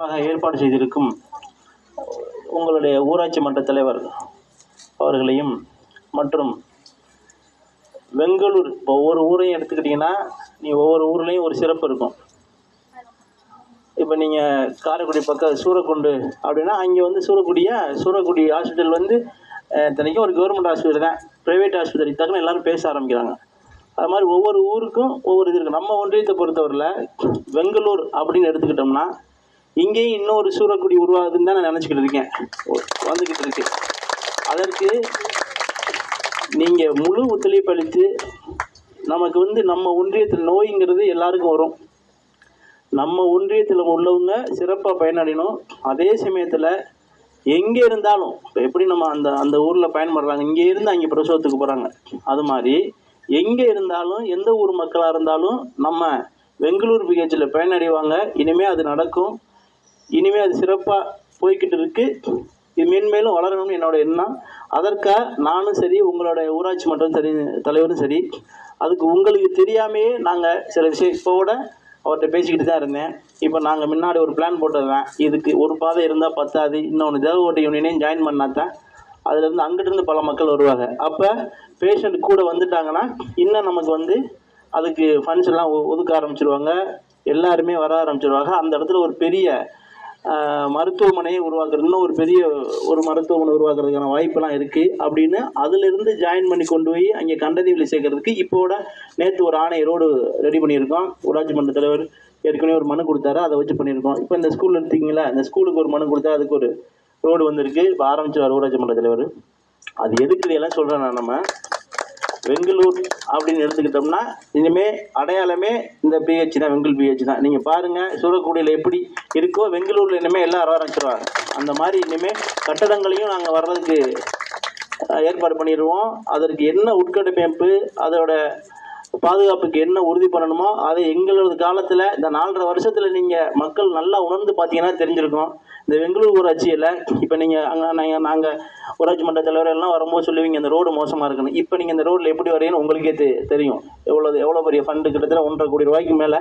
ஏற்பாடு செய்திருக்கும் உங்களுடைய ஊராட்சி மன்ற தலைவர் அவர்களையும் மற்றும் பெங்களூர் இப்போ ஒவ்வொரு ஊரையும் எடுத்துக்கிட்டிங்கன்னா நீ ஒவ்வொரு ஊர்லேயும் ஒரு சிறப்பு இருக்கும். இப்போ நீங்கள் காரைக்குடி பக்கம் சூரக்குண்டு அப்படின்னா அங்கே வந்து சூரக்குடியை சூரக்குடி ஹாஸ்பிட்டல் வந்து இத்தனைக்கும் ஒரு கவர்மெண்ட் ஹாஸ்பிட்டல் தான். ப்ரைவேட் ஆஸ்பத்திரி தக்கன எல்லாரும் பேச ஆரம்பிக்கிறாங்க. அது மாதிரி ஒவ்வொரு ஊருக்கும் ஒவ்வொரு இது இருக்குது நம்ம ஒன்றியத்தை பொறுத்தவரையில் பெங்களூர் அப்படின்னு எடுத்துக்கிட்டோம்னா இங்கேயும் இன்னொரு சூரக்குடி உருவாகுதுன்னு தான் நான் நினச்சிக்கிட்டு இருக்கேன். வந்துக்கிட்டு இருக்கு. அதற்கு நீங்கள் முழு ஒத்துழைப்பு அளித்து நமக்கு வந்து நம்ம ஒன்றியத்தில் நோய்ங்கிறது எல்லாருக்கும் வரும். நம்ம ஒன்றியத்தில் உள்ளவங்க சிறப்பாக பயனடையணும். அதே சமயத்தில் எங்கே இருந்தாலும் இப்போ எப்படி நம்ம அந்த அந்த ஊரில் பயன்படுறாங்க இங்கே இருந்து அங்கே பிரசவத்துக்கு போகிறாங்க அது மாதிரி எங்கே இருந்தாலும் எந்த ஊர் மக்களாக இருந்தாலும் நம்ம பெங்களூர் பிஹெச்சில் பயனடைவாங்க. இனிமேல் அது நடக்கும். இனிமேல் அது சிறப்பாக போய்கிட்டு இருக்கு. இது மேன்மேலும் வளரணும்னு என்னோட எண்ணம். அதற்காக நானும் சரி உங்களோட ஊராட்சி மன்றம் சரி தலைவரும் சரி அதுக்கு உங்களுக்கு தெரியாமையே நாங்கள் சில விஷயம் அவர்கிட்ட பேசிக்கிட்டு தான் இருந்தேன். இப்போ நாங்கள் முன்னாடி ஒரு பிளான் போட்டதுதான். இதுக்கு ஒரு பாதை இருந்தால் பத்தாது. இன்னொன்று தேவகோட்டை யூனியனையும் ஜாயின் பண்ணால் தான் அதுலேருந்து அங்கிட்டிருந்து பல மக்கள் வருவாங்க. அப்போ பேஷண்ட் கூட வந்துட்டாங்கன்னா இன்னும் நமக்கு வந்து அதுக்கு ஃபண்ட்ஸ் எல்லாம் ஒ- ஒதுக்க ஆரம்பிச்சிருவாங்க. எல்லாருமே வர ஆரம்பிச்சிருவாங்க. அந்த இடத்துல ஒரு பெரிய மருத்துவமனையை உருவாக்குறது. இன்னும் ஒரு பெரிய ஒரு மருத்துவமனை உருவாக்குறதுக்கான வாய்ப்பெல்லாம் இருக்குது அப்படின்னு அதிலிருந்து ஜாயின் பண்ணி கொண்டு போய் அங்கே கண்டதீவில் சேர்க்கறதுக்கு இப்போட நேற்று ஒரு ஆணை ரோடு ரெடி பண்ணியிருக்கோம். ஊராட்சி மன்ற தலைவர் ஏற்கனவே ஒரு மனு கொடுத்தாரு. அதை வச்சு பண்ணியிருக்கோம். இப்போ இந்த ஸ்கூல் எடுத்தீங்களா இந்த ஸ்கூலுக்கு ஒரு மனு கொடுத்தா அதுக்கு ஒரு ரோடு வந்திருக்கு. இப்போ ஆரம்பிச்சிருவார் ஊராட்சி மன்ற தலைவர். அது எதுக்கு இதெல்லாம் சொல்கிறேன் நான் நம்ம. பெங்களூர் அப்படின்னு எடுத்துக்கிட்டோம்னா இனிமே அடையாளமே இந்த பிஹெச் தான் வெங்கல் பிஹெச் தான். நீங்கள் பாருங்கள் சூரக்குடியில் எப்படி இருக்கோ பெங்களூரில் இனிமேல் எல்லாம் வர ஆரம்பிச்சிருவாங்க. அந்த மாதிரி இனிமேல் கட்டடங்களையும் நாங்கள் வர்றதுக்கு ஏற்பாடு பண்ணிடுவோம். அதற்கு என்ன உட்கட்டமைப்பு அதோட பாதுகாப்புக்கு என்ன உறுதி பண்ணணுமோ அதை எங்களது காலத்தில் இந்த நாலரை வருஷத்தில் நீங்கள் மக்கள் நல்லா உணர்ந்து பார்த்தீங்கன்னா தெரிஞ்சிருக்கும். இந்த பெங்களூர் ஊராட்சியில் இப்போ நீங்கள் அங்கே நாங்கள் நாங்கள் ஊராட்சி மன்ற தலைவர் எல்லாம் வரும்போது சொல்லுவீங்க இந்த ரோடு மோசமாக இருக்குன்னு. இப்போ நீங்கள் இந்த ரோட்டில் எப்படி வரீங்கன்னு உங்களுக்கே தெ தெரியும். எவ்வளோ எவ்வளோ பெரிய ஃபண்டு கிட்டத்தட்ட ஒன்றரை கோடி ரூபாய்க்கு மேலே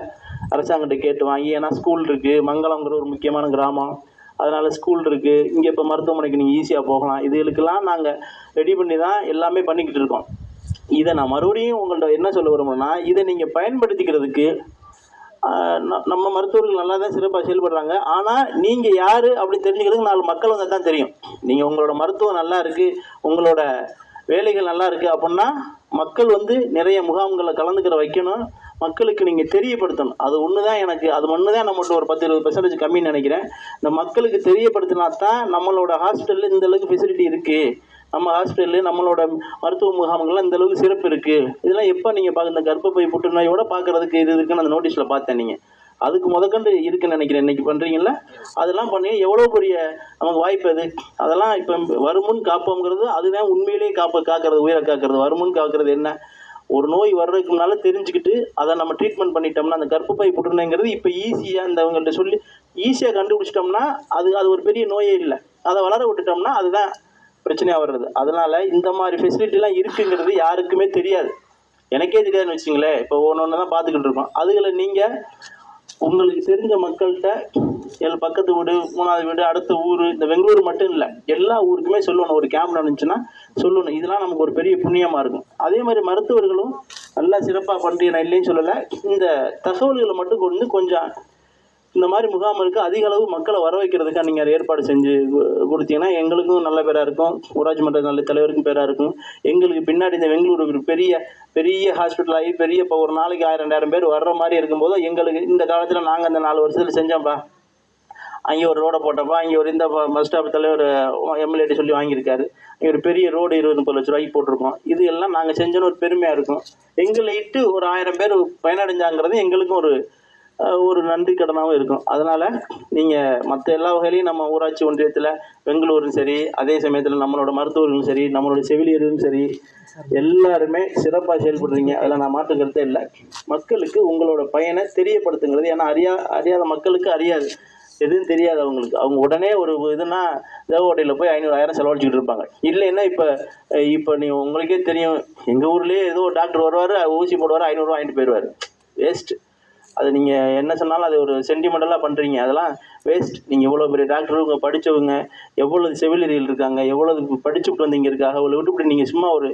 அரசாங்கத்தை கேட்டு வாங்கி ஏன்னா ஸ்கூல் இருக்குது மங்களம்ங்கிற ஒரு முக்கியமான கிராமம். அதனால் ஸ்கூல் இருக்குது இங்கே இப்போ மருத்துவமனைக்கு நீங்கள் ஈஸியாக போகலாம். இதுகளுக்கெல்லாம் நாங்கள் ரெடி பண்ணி தான் எல்லாமே பண்ணிக்கிட்டு இருக்கோம். இதை நான் மறுபடியும் உங்கள்கிட்ட என்ன சொல்ல விரும்புகிறேன்னா இதை நீங்கள் பயன்படுத்திக்கிறதுக்கு நம்ம மருத்துவர்கள் நல்லா தான் சிறப்பாக செயல்படுறாங்க. ஆனால் நீங்கள் யார் அப்படின்னு தெரிஞ்சுக்கிறதுக்கு நாலு மக்கள் வந்து தான் தெரியும். நீங்கள் உங்களோட மருத்துவம் நல்லா இருக்குது உங்களோட வேலைகள் நல்லா இருக்குது அப்படின்னா மக்கள் வந்து நிறைய முகாம்களை கலந்துக்கிற வைக்கணும். மக்களுக்கு நீங்கள் தெரியப்படுத்தணும். அது ஒன்று தான் எனக்கு அது ஒன்று தான் நம்மகிட்ட ஒரு பத்து இருபது பெர்சன்டேஜ் கம்மின்னு நினைக்கிறேன். இந்த மக்களுக்கு தெரியப்படுத்தினா தான் நம்மளோட ஹாஸ்பிட்டலில் இந்த அளவுக்கு ஃபெசிலிட்டி இருக்குது நம்ம ஹாஸ்பிட்டலு நம்மளோட மருத்துவ முகாம்கள்லாம் இந்த அளவுக்கு சிறப்பு இருக்குது இதெல்லாம் எப்போ நீங்கள் பார்க்க இந்த கர்ப்பப்பை புற்றுநோயோட பார்க்கறதுக்கு இது இருக்குன்னு அந்த நோட்டீஸில் பார்த்தேன் நீங்கள் அதுக்கு முதற்கண்டு இருக்குன்னு நினைக்கிறேன். இன்னைக்கு பண்ணுறீங்களா அதெல்லாம் பண்ணி எவ்வளோ பெரிய நமக்கு வாய்ப்பு அது? அதெல்லாம் இப்போ வருமுன் காப்போங்கிறது அதுதான் உண்மையிலேயே காப்ப காக்கிறது உயிரை காக்கிறது. வருமுன் காக்கிறது என்ன? ஒரு நோய் வர்றதுக்கு முன்னால தெரிஞ்சுக்கிட்டு அதை நம்ம ட்ரீட்மெண்ட் பண்ணிட்டோம்னா அந்த கர்ப்பப்பை புற்றுநோய்ங்கிறது இப்போ ஈஸியாக இந்த அவங்கள்ட்ட சொல்லி ஈஸியாக கண்டுபிடிச்சிட்டோம்னா அது அது ஒரு பெரிய நோயே இல்லை. அதை வளர விட்டுட்டோம்னா அதுதான் பிரச்சனையாக வர்றது. அதனால இந்த மாதிரி ஃபெசிலிட்டிலாம் இருக்குங்கிறது யாருக்குமே தெரியாது. எனக்கே தெரியாதுன்னு வச்சுங்களேன் இப்போ ஒன்று ஒன்று தான் பார்த்துக்கிட்டு இருக்கோம். அதுகளை நீங்கள் உங்களுக்கு தெரிஞ்ச மக்கள்கிட்ட எல் பக்கத்து வீடு மூணாவது வீடு அடுத்த ஊர் இந்த பெங்களூர் மட்டும் இல்லை எல்லா ஊருக்குமே சொல்லணும். ஒரு கேம்ப் நடந்துச்சுன்னா சொல்லணும். இதெல்லாம் நமக்கு ஒரு பெரிய புண்ணியமாக இருக்கும். அதே மாதிரி மருத்துவர்களும் நல்லா சிறப்பாக பண்ணுறீங்க நான் இல்லைன்னு சொல்லலை. இந்த தகவல்களை மட்டும் கொண்டு கொஞ்சம் இந்த மாதிரி முகாம்களுக்கு அதிக அளவு மக்களை வர வைக்கிறதுக்காக நீங்கள் ஏற்பாடு செஞ்சு கொடுத்தீங்கன்னா எங்களுக்கும் நல்ல பேராக இருக்கும். ஊராட்சி மன்ற நல்ல தலைவருக்கும் பேராக இருக்கும். எங்களுக்கு பின்னாடி இந்த பெங்களூரு பெரிய பெரிய ஹாஸ்பிட்டல் ஆகி பெரிய இப்போ ஒரு நாளைக்கு ஆயிரம் ரெண்டாயிரம் பேர் வர்ற மாதிரி இருக்கும்போது எங்களுக்கு இந்த காலத்தில் நாங்கள் அந்த நாலு வருஷத்தில் செஞ்சோம்ப்பா. அங்கே ஒரு ரோடை போட்டப்பா அங்கே ஒரு இந்த பஸ் ஸ்டாப் தலைவர் எம்எல்ஏடி சொல்லி வாங்கியிருக்காரு. அங்கே ஒரு பெரிய ரோடு இருபது முப்பது லட்ச ரூபாய்க்கு போட்டிருக்கோம். இது எல்லாம் நாங்கள் செஞ்சோன்னு ஒரு பெருமையாக இருக்கும். எங்களை இட்டு ஒரு ஆயிரம் பேர் பயனடைஞ்சாங்கிறது எங்களுக்கும் ஒரு ஒரு நன்றி கடனாகவும் இருக்கும். அதனால் நீங்கள் மற்ற எல்லா வகையிலையும் நம்ம ஊராட்சி ஒன்றியத்தில் பெங்களூரும் சரி அதே சமயத்தில் நம்மளோட மருத்துவர்களும் சரி நம்மளோட செவிலியரும் சரி எல்லாருமே சிறப்பாக செயல்படுறீங்க. அதில் நான் மாற்று கருத்தே இல்லை. மக்களுக்கு உங்களோட பயனை தெரியப்படுத்துங்கிறது ஏன்னா அறியா அறியாத மக்களுக்கு அறியாது. எதுவும் தெரியாது அவங்களுக்கு. அவங்க உடனே ஒரு இதுனா தேவகோட்டையில் போய் ஐநூறாயிரம் செலவழிச்சிக்கிட்டு இருப்பாங்க. இல்லைன்னா இப்போ இப்போ நீ உங்களுக்கே தெரியும். எங்கள் ஊர்லேயே ஏதோ ஒரு டாக்டர் வருவார் ஊசி போடுவார் ஐநூறுரூவா வாங்கிட்டு போயிடுவார் வேஸ்ட்டு அது நீங்கள் என்ன சொன்னாலும் அது ஒரு சென்டிமெண்டலாக பண்ணுறீங்க அதெல்லாம் வேஸ்ட் நீங்கள் இவ்வளோ பெரிய டாக்டருங்க படித்தவங்க எவ்வளவு செவிலியர்கள் இருக்காங்க எவ்வளவு படிச்சுட்டு வந்து இங்கே இருக்காங்க அவளை விட்டு இப்படி நீங்கள் சும்மா ஒரு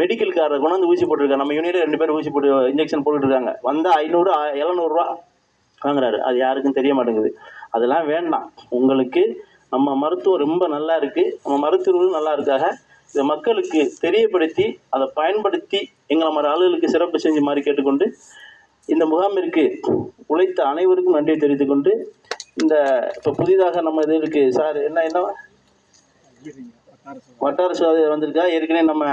மெடிக்கல்காரரை கொண்டாந்து ஊசி போட்டிருக்காங்க. நம்ம யூனியனில் ரெண்டு பேரும் ஊசி போட்டு இன்ஜெக்ஷன் போட்டுட்டு இருக்காங்க வந்தால் ஐநூறு எழுநூறுவா வாங்குறாரு. அது யாருக்கும் தெரிய மாட்டேங்குது. அதெல்லாம் வேண்டாம். உங்களுக்கு நம்ம மருத்துவம் ரொம்ப நல்லா இருக்குது நம்ம மருத்துவர்களும் நல்லா இருக்காக இதை மக்களுக்கு தெரியப்படுத்தி அதை பயன்படுத்தி எங்களை மாதிரி ஆளுகளுக்கு சிறப்பு செஞ்சு மாதிரி கேட்டுக்கொண்டு இந்த முகாமிற்கு உழைத்த அனைவருக்கும் நன்றி தெரிவித்துக் கொண்டு இந்த இப்போ புதிதாக நம்ம இது இருக்கு. சார் என்ன என்ன? வட்டார சுகாதார வந்திருக்கா? ஏற்கனவே நம்ம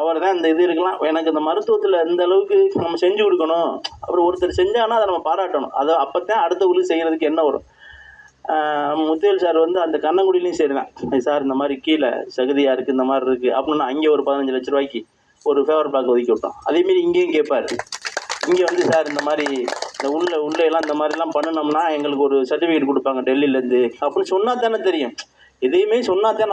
அவர் தான் இந்த இது இருக்கலாம். எனக்கு இந்த மருத்துவத்தில் இந்த அளவுக்கு நம்ம செஞ்சு கொடுக்கணும். அப்புறம் ஒருத்தர் செஞ்சானா அதை நம்ம பாராட்டணும். அதை அப்போ தான் அடுத்தவங்களுக்கு செய்கிறதுக்கு என்ன வரும். முத்தியல் முத்துவேல் சார் வந்து அந்த கண்ணங்குடியிலையும் சரிதான் சார் இந்த மாதிரி கீழே சகதியாக இருக்குது இந்த மாதிரி இருக்குது அப்படின்னா அங்கே ஒரு பதினஞ்சு லட்ச ரூபாய்க்கு ஒரு ஃபேவர் பிளாக் ஒதுக்கி விட்டோம். அதேமாரி இங்கேயும் கேட்பார். இங்கே வந்து சார் இந்த மாதிரி இந்த உள்ள உள்ள எல்லாம் இந்த மாதிரிலாம் பண்ணினோம்னா எங்களுக்கு ஒரு சர்டிஃபிகேட் கொடுப்பாங்க டெல்லியிலேருந்து அப்படின்னு சொன்னால் தானே தெரியும். எதையுமே சொன்னால் தானே